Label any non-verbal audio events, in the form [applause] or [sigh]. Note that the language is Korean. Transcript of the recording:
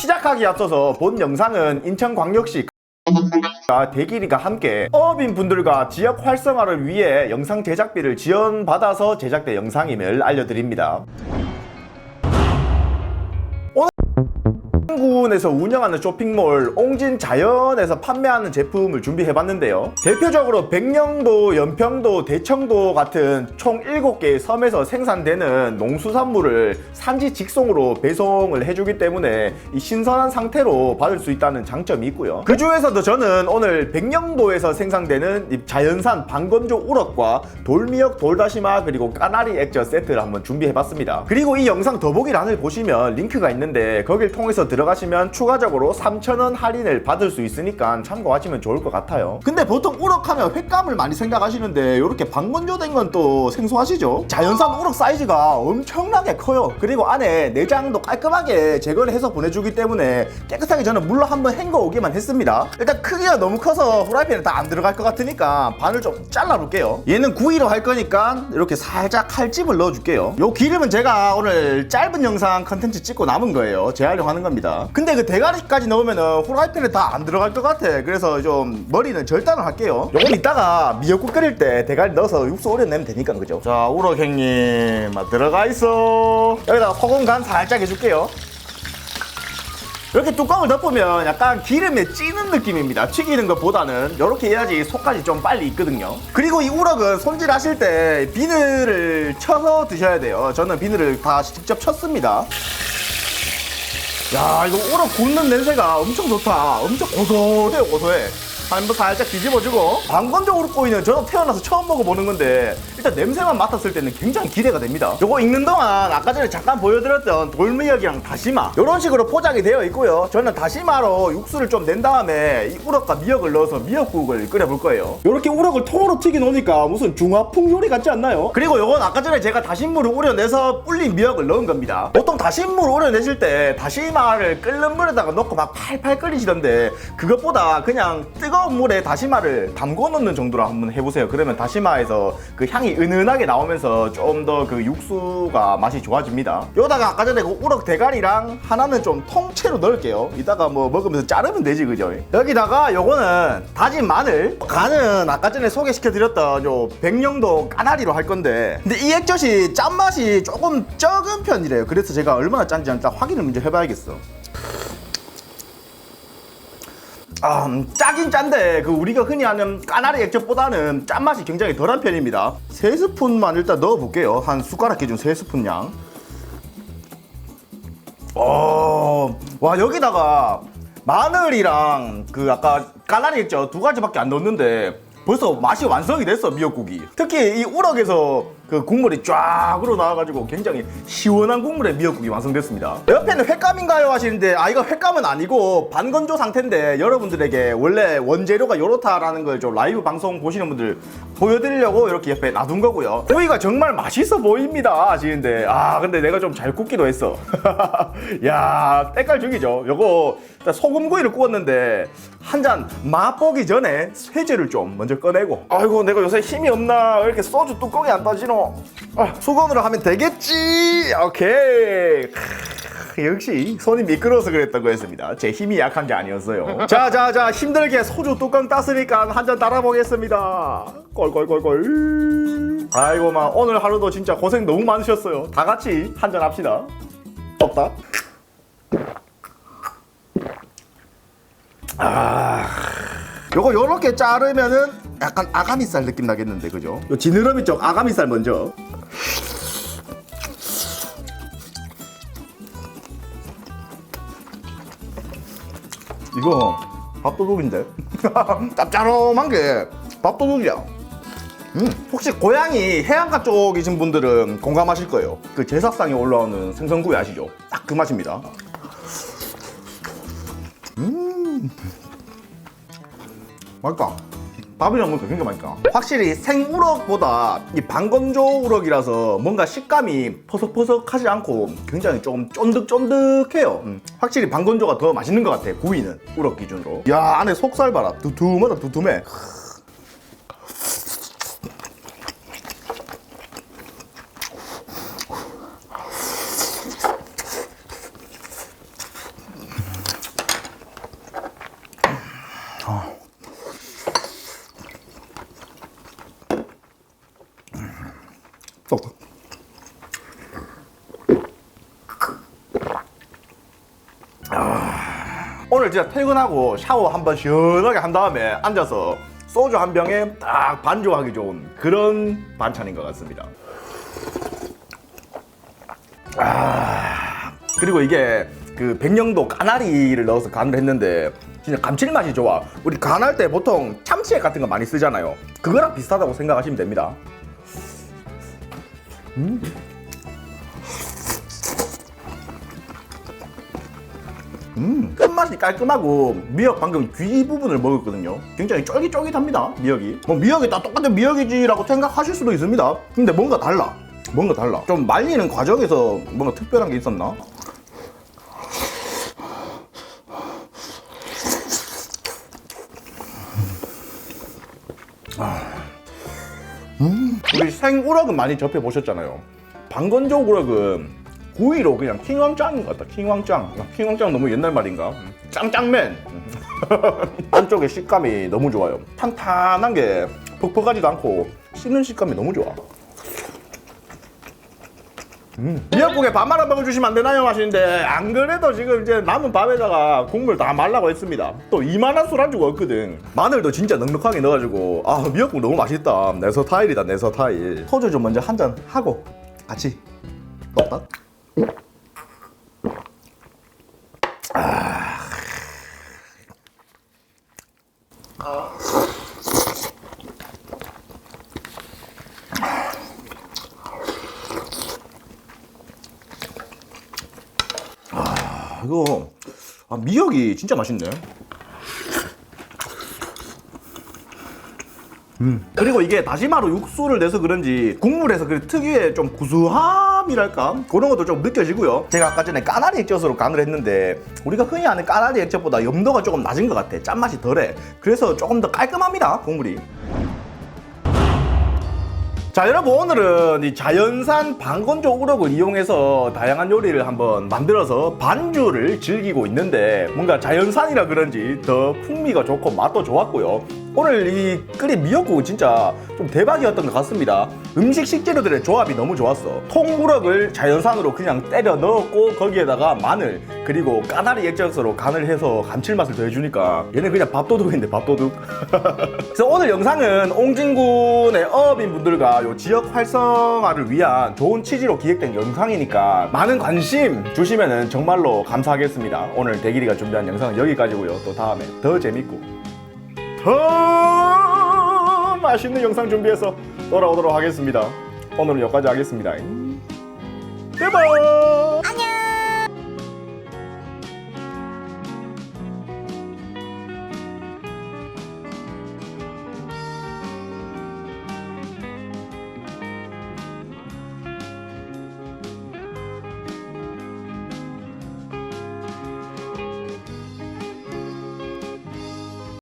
시작하기 앞서서 본 영상은 인천광역시 가 대길이가 함께 어업인 분들과 지역 활성화를 위해 영상 제작비를 지원받아서 제작된 영상임을 알려드립니다. 구에서 운영하는 쇼핑몰 옹진 자연에서 판매하는 제품을 준비해봤는데요. 대표적으로 백령도, 연평도, 대청도 같은 총 7개의 섬에서 생산되는 농수산물을 산지 직송으로 배송을 해주기 때문에 이 신선한 상태로 받을 수 있다는 장점이 있고요. 그 중에서도 저는 오늘 백령도에서 생산되는 이 자연산 방건조 우럭과 돌미역, 돌다시마 그리고 까나리 액젓 세트를 한번 준비해봤습니다. 그리고 이 영상 더보기란을 보시면 링크가 있는데 거길 통해서 들어 가시면 추가적으로 3,000원 할인을 받을 수 있으니까 참고하시면 좋을 것 같아요. 근데 보통 우럭하면 횟감을 많이 생각하시는데 이렇게 방건조된 건 또 생소하시죠? 자연산 우럭 사이즈가 엄청나게 커요. 그리고 안에 내장도 깔끔하게 제거를 해서 보내주기 때문에 깨끗하게 저는 물로 한번 헹궈 오기만 했습니다. 일단 크기가 너무 커서 후라이팬에 다 안 들어갈 것 같으니까 반을 좀 잘라볼게요. 얘는 구이로 할 거니까 이렇게 살짝 칼집을 넣어줄게요. 요 기름은 제가 오늘 짧은 영상 컨텐츠 찍고 남은 거예요. 재활용하는 겁니다. 근데 그 대가리까지 넣으면은 후라이팬에 다 안 들어갈 것 같아. 그래서 좀 머리는 절단을 할게요. 요건 이따가 미역국 끓일 때 대가리 넣어서 육수 오려내면 되니까 그죠? 자 우럭 형님 아, 들어가 있어. 여기다가 소금 간 살짝 해줄게요. 이렇게 뚜껑을 덮으면 약간 기름에 찌는 느낌입니다. 튀기는 것보다는 이렇게 해야지 속까지 좀 빨리 익거든요. 그리고 이 우럭은 손질하실 때 비늘을 쳐서 드셔야 돼요. 저는 비늘을 다 직접 쳤습니다. 야 이거 우럭 굽는 냄새가 엄청 좋다. 엄청 고소해요 고소해. 한번 살짝 뒤집어주고. 방건조 우럭구이는 저도 태어나서 처음 먹어보는 건데 일단 냄새만 맡았을 때는 굉장히 기대가 됩니다. 요거 익는 동안 아까 전에 잠깐 보여드렸던 돌미역이랑 다시마 이런 식으로 포장이 되어 있고요. 저는 다시마로 육수를 좀 낸 다음에 이 우럭과 미역을 넣어서 미역국을 끓여볼 거예요. 이렇게 우럭을 통으로 튀겨 놓으니까 무슨 중화풍 요리 같지 않나요? 그리고 요건 아까 전에 제가 다신물을 우려내서 불린 미역을 넣은 겁니다. 보통 다신물 우려내실 때 다시마를 끓는 물에다가 넣고 막 팔팔 끓이시던데 그것보다 그냥 뜨거 운 물에 다시마를 담궈 놓는 정도로 한번 해보세요. 그러면 다시마에서 그 향이 은은하게 나오면서 좀 더 그 육수가 맛이 좋아집니다. 여기다가 아까 전에 그 우럭 대가리랑 하나는 좀 통째로 넣을게요. 이따가 뭐 먹으면서 자르면 되지 그죠? 여기다가 요거는 다진 마늘, 간은 아까 전에 소개시켜드렸던 요 백령도 까나리로 할 건데 근데 이 액젓이 짠맛이 조금 적은 편이래요. 그래서 제가 얼마나 짠지 일단 확인을 먼저 해봐야겠어. 아, 음, 짜긴 짠데 그 우리가 흔히 아는 까나리 액젓보다는 짠맛이 굉장히 덜한 편입니다. 세 스푼만 일단 넣어볼게요. 한 숟가락 기준 세 스푼 양. 어, 와 여기다가 마늘이랑 그 아까 까나리 액젓 두 가지밖에 안 넣었는데 벌써 맛이 완성이 됐어 미역국이. 특히 이 우럭에서 그 국물이 쫙 으로 나와가지고 굉장히 시원한 국물의 미역국이 완성됐습니다. 옆에는 횟감인가요 하시는데 아 이거 횟감은 아니고 반건조 상태인데 여러분들에게 원래 원재료가 요렇다라는 걸 좀 라이브 방송 보시는 분들 보여드리려고 이렇게 옆에 놔둔 거고요. 고기가 정말 맛있어 보입니다 하시는데 아 근데 내가 좀 잘 굽기도 했어. [laughs] 야 때깔 죽이죠. 요거 소금구이를 구웠는데 한 잔 맛보기 전에 쇠제를 좀 먼저 꺼내고 아이고 내가 요새 힘이 없나 왜 이렇게 소주 뚜껑이 안 따지노 아, 수건으로 하면 되겠지. 오케이. 크, 역시 손이 미끄러워서 그랬다고 했습니다. 제 힘이 약한 게 아니었어요. 자 자 자 힘들게 소주 뚜껑 땄으니까 한 잔 따라보겠습니다. 꼴꼴꼴꼴 아이고 막 오늘 하루도 진짜 고생 너무 많으셨어요. 다 같이 한 잔 합시다. 없다. 아, 요거 요렇게 자르면은 약간 아가미살 느낌 나겠는데 그죠? 요 지느러미 쪽 아가미살 먼저. 이거 밥도둑인데? [laughs] 짭짤한 게 밥도둑이야. 음, 혹시 고향이 해안가 쪽이신 분들은 공감하실 거예요. 그 제사상에 올라오는 생선구이 아시죠? 딱 그 맛입니다. 맛있다. 밥이랑 먹으니까 굉장히 맛있다. 확실히 생우럭보다 이 방건조 우럭이라서 뭔가 식감이 퍼석퍼석하지 않고 굉장히 좀 쫀득쫀득해요. 음, 확실히 방건조가 더 맛있는 것 같아. 구이는 우럭 기준으로. 야 안에 속살 봐라. 두툼하다 두툼해. 떡. 아, 오늘 진짜 퇴근하고 샤워 한번 시원하게 한 다음에 앉아서 소주 한 병에 딱 반주하기 좋은 그런 반찬인 것 같습니다. 아, 그리고 이게 그 백령도 까나리를 넣어서 간을 했는데 진짜 감칠맛이 좋아. 우리 간할 때 보통 참치액 같은 거 많이 쓰잖아요. 그거랑 비슷하다고 생각하시면 됩니다. 음, 끝맛이 깔끔하고 미역 방금 귀 부분을 먹었거든요. 굉장히 쫄깃쫄깃합니다. 미역이. 뭐 미역이 다 똑같은 미역이지 라고 생각하실 수도 있습니다. 근데 뭔가 달라. 뭔가 달라. 좀 말리는 과정에서 뭔가 특별한 게 있었나? 우리 생우럭은 많이 접해 보셨잖아요. 방건조 우럭은 구이로 그냥 킹왕짱인 것 같다. 킹왕짱. 킹왕짱 너무 옛날 말인가? 짱짱맨. [laughs] 안쪽에 식감이 너무 좋아요. 탄탄한 게 퍽퍽하지도 않고 씹는 식감이 너무 좋아. 음. 미역국에 밥 말아 먹어주시면 안 되나요? 하시는데 안 그래도 지금 이제 남은 밥에다가 국물 다 말라고 했습니다. 또 이만한 술안주가 없거든. 마늘도 진짜 넉넉하게 넣어가지고 아 미역국 너무 맛있다. 내 서 타일이다 내 서 타일. 소주 좀 먼저 한 잔 하고 같이 먹다. 아, 이거 아, 미역이 진짜 맛있네. 음. 그리고 이게 다시마로 육수를 내서 그런지 국물에서 그 특유의 좀 구수함이랄까 그런 것도 좀 느껴지고요. 제가 아까 전에 까나리 액젓으로 간을 했는데 우리가 흔히 아는 까나리 액젓보다 염도가 조금 낮은 것 같아. 짠맛이 덜해. 그래서 조금 더 깔끔합니다. 국물이. 자 여러분 오늘은 이 자연산 방건조 우럭을 이용해서 다양한 요리를 한번 만들어서 반주를 즐기고 있는데 뭔가 자연산이라 그런지 더 풍미가 좋고 맛도 좋았고요 오늘 이 끓인 미역국은 진짜 좀 대박이었던 것 같습니다 음식 식재료들의 조합이 너무 좋았어 통우럭을 자연산으로 그냥 때려 넣었고 거기에다가 마늘 그리고 까나리 액젓으로 간을 해서 감칠맛을 더해주니까 얘는 그냥 밥도둑인데 밥도둑 [laughs] 그래서 오늘 영상은 옹진군의 어업인 분들과 요 지역 활성화를 위한 좋은 취지로 기획된 영상이니까 많은 관심 주시면 정말로 감사하겠습니다. 오늘 대길이가 준비한 영상은 여기까지고요. 또 다음에 더 재밌고 더 맛있는 영상 준비해서 돌아오도록 하겠습니다. 오늘은 여기까지 하겠습니다. 대박!